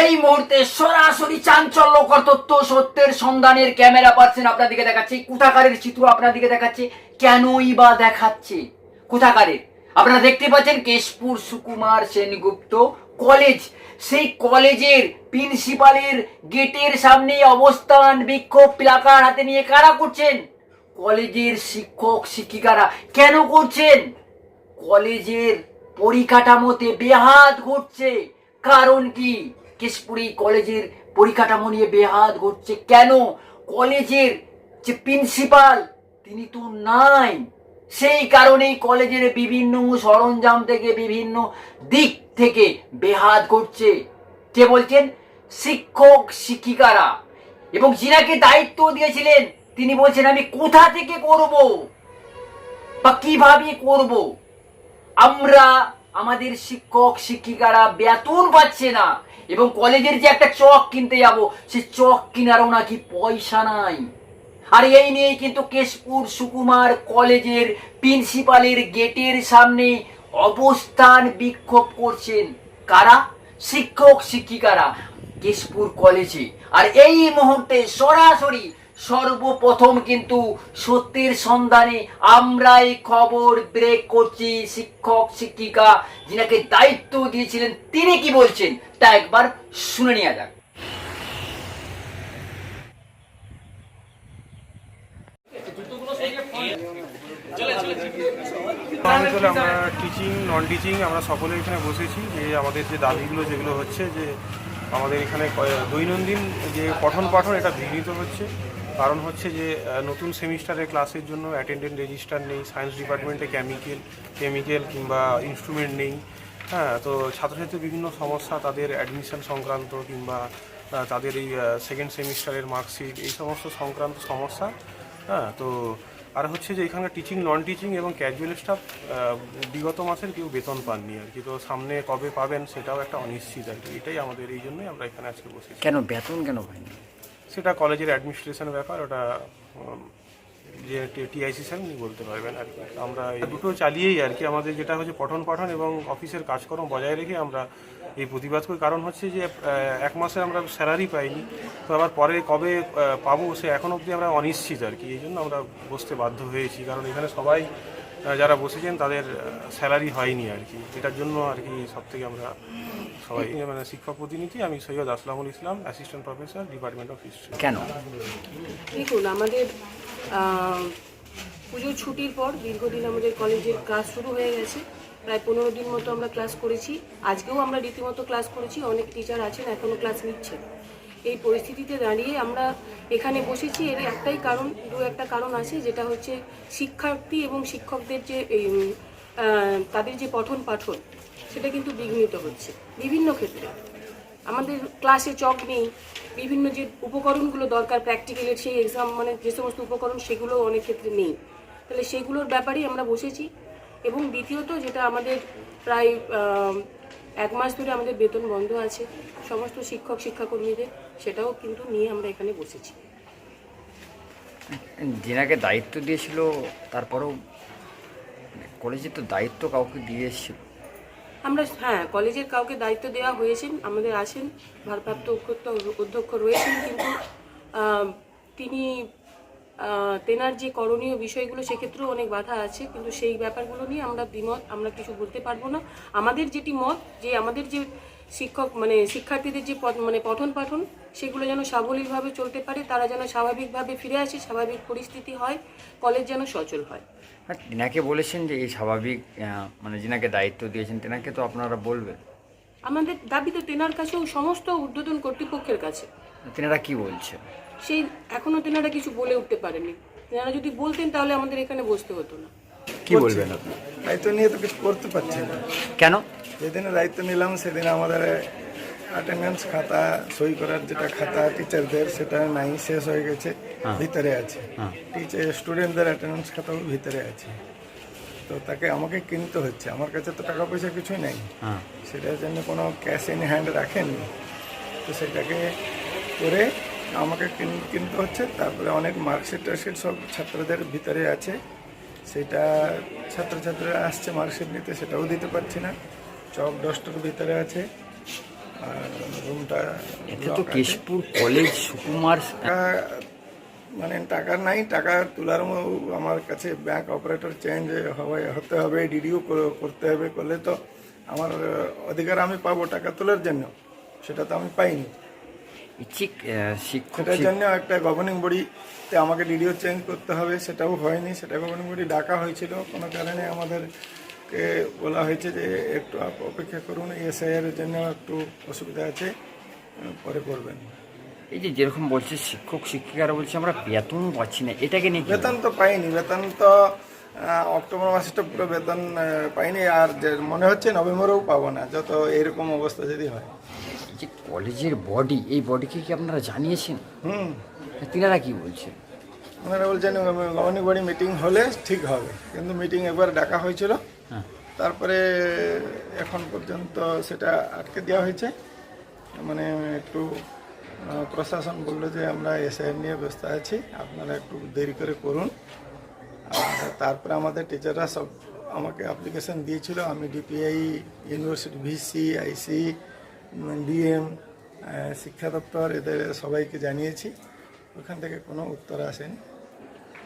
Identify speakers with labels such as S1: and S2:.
S1: এই মুহূর্তে সরাসরি চাঞ্চল্যকর তথ্য সত্যের সন্ধানের ক্যামেরা পাচ্ছেন আপনাদিকে দেখাচ্ছে। কুথাকারের চিত্র আপনাদিকে দেখাচ্ছে। কেনই বা দেখাচ্ছে? কুথাকারের আপনারা দেখতে পাচ্ছেন কেশপুর সুকুমার সেনগুপ্ত কলেজ। সেই কলেজের প্রিন্সিপালের গেটের সামনে অবস্থান বিক্ষোভ প্লাকার হাতে নিয়ে কারা করছেন? কলেজের শিক্ষক, শিক্ষিকারা। কেন করছেন? কলেজের পরিকাঠামোতে বেহাত ঘটছে। কারণ কি? কেশপুরি কলেজের পরিকাঠামো নিয়ে বেহাত ঘটছে কেন? কলেজের যে প্রিন্সিপাল তিনি তো নাই। সেই কারণেই কলেজের বিভিন্ন সরঞ্জাম থেকে, বিভিন্ন দিক থেকে বেহাত ঘটছে। কে বলছেন? শিক্ষক, শিক্ষিকারা। এবং যিনাকে দায়িত্ব দিয়েছিলেন, তিনি বলছেন, আমি কোথা থেকে করব? বা কীভাবে করব? আমরা আমাদের শিক্ষক, শিক্ষিকারা বেতন পাচ্ছে না। এবং কলেজের যে একটা চক কিনতে যাব, সে চক কেনারও নাকি পয়সা নাই। আর এই নিয়েই কিন্তু কেশপুর সুকুমার কলেজের প্রিন্সিপালের গেটের সামনে অবস্থান বিক্ষোভ করছেন। কারা? শিক্ষক, শিক্ষিকারা। কেশপুর কলেজে। আর এই মুহূর্তে সরাসরি সর্বপ্রথম কিন্তু সত্যের সন্ধানে আমরা এই খবর ব্রেক করছি শিক্ষক, শিক্ষিকা, যিনাকে দায়িত্ব দিয়েছিলেন, তিনি কি বলছেন? তা একবার শুনে নেওয়া যাক।
S2: অঞ্চলে আমরা টিচিং নন টিচিং আমরা সকলে এখানে বসেছি, যে আমাদের যে দাবিগুলো, যেগুলো হচ্ছে যে আমাদের এখানে দৈনন্দিন যে পঠন পাঠন এটা বিঘ্নিত হচ্ছে। কারণ হচ্ছে যে নতুন সেমিস্টারের ক্লাসের জন্য অ্যাটেন্ডেন্ট রেজিস্টার নেই সায়েন্স ডিপার্টমেন্টে কেমিক্যাল কেমিক্যাল কিংবা ইনস্ট্রুমেন্ট নেই। হ্যাঁ তো ছাত্রছাত্রীর বিভিন্ন সমস্যা, তাদের অ্যাডমিশন সংক্রান্ত কিংবা তাদের এই সেকেন্ড সেমিস্টারের মার্কশিট এই সমস্ত সংক্রান্ত সমস্যা। হ্যাঁ তো আর হচ্ছে যে, এখানে টিচিং নন টিচিং এবং ক্যাজুয়াল স্টাফ বিগত মাসের কেউ বেতন পাননি আর কি। তো সামনে কবে পাবেন সেটাও একটা অনিশ্চিত আর কি। এটাই আমাদের, এই জন্যই আমরা এখানে আজকে বসেছি।
S1: কেন? বেতন কেন হয়নি
S2: সেটা কলেজের অ্যাডমিনিস্ট্রেশনের ব্যাপার ওটা যে টিআইসি স্যার উনি বলতে পারবেন আর কি। আমরা এই দুটো চালিয়েই আর কি আমাদের যেটা হচ্ছে পঠন পাঠন এবং অফিসের কাজকর্ম বজায় রেখে আমরা এই প্রতিবাদ করি কারণ হচ্ছে যে এক মাসে আমরা স্যালারি পাইনি তো আবার পরে কবে পাবো সে এখন অবধি আমরা অনিশ্চিত আর কি। এই জন্য আমরা বসতে বাধ্য হয়েছি কারণ এখানে সবাই যারা বসেছেন তাদের স্যালারি হয়নি আর কি। এটার জন্য আর কি সব থেকে আমরা সবাই মানে শিক্ষক প্রতিনিধি আমি Syed Aslamul Islam assistant professor department of history
S1: কেন?
S3: দেখুন আমাদের পুজোর ছুটির পর দীর্ঘদিন আমাদের কলেজের ক্লাস শুরু হয়ে গেছে। প্রায় পনেরো দিন মতো আমরা ক্লাস করেছি। আজকেও আমরা রীতিমতো ক্লাস করেছি। অনেক টিচার আছেন এখনও ক্লাস নিচ্ছেন। এই পরিস্থিতিতে দাঁড়িয়ে আমরা এখানে বসেছি। এর একটাই কারণ দু একটা কারণ আছে যেটা হচ্ছে শিক্ষার্থী এবং শিক্ষকদের যে এই, তাদের যে পঠন পাঠন সেটা কিন্তু বিঘ্নিত হচ্ছে, বিভিন্ন ক্ষেত্রে। আমাদের ক্লাসে চক নেই, বিভিন্ন যে উপকরণগুলো দরকার প্র্যাকটিক্যালের সেই এক্সাম মানে যে সমস্ত উপকরণ, সেগুলো অনেক ক্ষেত্রে নেই। তাহলে সেগুলোর ব্যাপারেই আমরা বসেছি এবং দ্বিতীয়ত যেটা আমাদের প্রায় এক মাস ধরে আমাদের বেতন বন্ধ আছে, সমস্ত শিক্ষক, শিক্ষাকর্মীদের সেটাও কিন্তু নিয়ে আমরা এখানে বসেছি।
S1: যিনাকে দায়িত্ব দিয়েছিল, তারপরেও মানে কলেজে তো দায়িত্ব কাউকে দিয়ে
S3: আমরা হ্যাঁ কলেজের কাউকে দায়িত্ব দেওয়া হয়েছেন, আমাদের আসেন ভারপ্রাপ্ত অধ্যক্ষ রয়েছেন, কিন্তু তিনি তেনার যে করণীয় বিষয়গুলো, সেক্ষেত্রেও অনেক বাধা আছে, কিন্তু সেই ব্যাপারগুলো নিয়ে আমরা দ্বিমত, আমরা কিছু বলতে পারব না। আমাদের যেটি মত, যে আমাদের যে শিক্ষক মানে শিক্ষার্থীদের যে মানে পঠন পাঠন সেগুলো যেন সাবলীলভাবে চলতে পারে তারা যেন স্বাভাবিকভাবে ফিরে আসে স্বাভাবিক পরিস্থিতি হয় কলেজ যেন সচল হয়।
S1: আর তিনাকে বলেছেন যে এই স্বাভাবিক মানে যিনাকে দায়িত্ব দিয়েছেন তেনাকে তো আপনারা বলবেন।
S3: আমাদের দাবি তো তেনার কাছেও সমস্ত উদ্বোধন কর্তৃপক্ষের কাছে।
S1: তেনারা কি বলছেন?
S3: সেই এখনও তেনারা কিছু বলে উঠতে পারেনি। তেনারা যদি বলতেন তাহলে আমাদের এখানে বসতে হতো না।
S1: কি বলবেন আপনি?
S4: দায়িত্ব নিয়ে তো কিছু করতে পারছি না।
S1: কেন?
S4: যেদিন দায়িত্ব নিলাম সেদিন আমাদের অ্যাটেন্ডেন্স খাতা সই করার যেটা খাতা টিচারদের সেটা নাই শেষ হয়ে গেছে ভিতরে আছে। টিচার স্টুডেন্টদের অ্যাটেন্ডেন্স খাতাও ভিতরে আছে। তো তাকে আমাকে কিনতে হচ্ছে। আমার কাছে তো টাকা পয়সা কিছুই নেই।
S1: হ্যাঁ।
S4: সেটার জন্য কোনো ক্যাশ ইন হ্যান্ড রাখেননি। তো সেটাকে করে আমাকে কিন- কিনতে হচ্ছে। তারপরে অনেক মার্কশিট টার্কশিট সব ছাত্রদের ভিতরে আছে। সেটা ছাত্রছাত্রীরা আসছে মার্কশিট নিতে সেটাও দিতে পারছি না। চক ডস্টের ভিতরে আছে। আর রুমটা
S1: তো কেশপুর কলেজ সুকুমার
S4: মানে টাকা নাই টাকা তোলার আমার কাছে ব্যাংক অপারেটর চেঞ্জ হবে হতে হবে ডিডিও করতে হবে করলে তো আমার অধিকার আমি পাবো টাকা তোলার জন্য। সেটা তো আমি পাইনি।
S1: ঠিক
S4: সেটার জন্য একটা গভর্নিং বডিতে আমাকে ডিডিও চেঞ্জ করতে হবে সেটাও হয়নি। সেটা গভর্নিং বডি ডাকা হয়েছিল। কোনো কারণে আমাদেরকে বলা হয়েছে যে একটু অপেক্ষা করুন। এসআইআর জন্য একটু অসুবিধা আছে। পরে করবেন।
S1: এই যে যেরকম বলছে শিক্ষক শিক্ষিকারা বলছে আমরা বেতন পাচ্ছি না। এটাকে নিয়ে
S4: বেতন তো পাইনি। বেতন তো অক্টোবর মাসেটা পুরো বেতন পাইনি। আর মনে হচ্ছে নভেম্বরেও পাবো না। যত এরকম অবস্থা যদি হয়।
S1: যে কলেজের বডি এই বডিকে কি আপনারা জানিয়েছেন?
S4: হুম।
S1: তিনারা কি বলছেন?
S4: ওনারা বলছেন গভর্নিং বডি মিটিং হলে ঠিক হবে। কিন্তু মিটিং একবার ডাকা হয়েছিল।
S1: হ্যাঁ।
S4: তারপরে এখন পর্যন্ত সেটা আটকে দেওয়া হয়েছে। মানে একটু প্রশাসন বলল যে আমরা এসআই নিয়ে ব্যস্ত আছি। আপনারা একটু দেরি করে করুন। তারপরে আমাদের টিচাররা সব আমাকে অ্যাপ্লিকেশন দিয়েছিল। আমি DPI university VC IC DM শিক্ষা দপ্তর এদের সবাইকে জানিয়েছি। ওখান থেকে কোনো উত্তর আসেনি।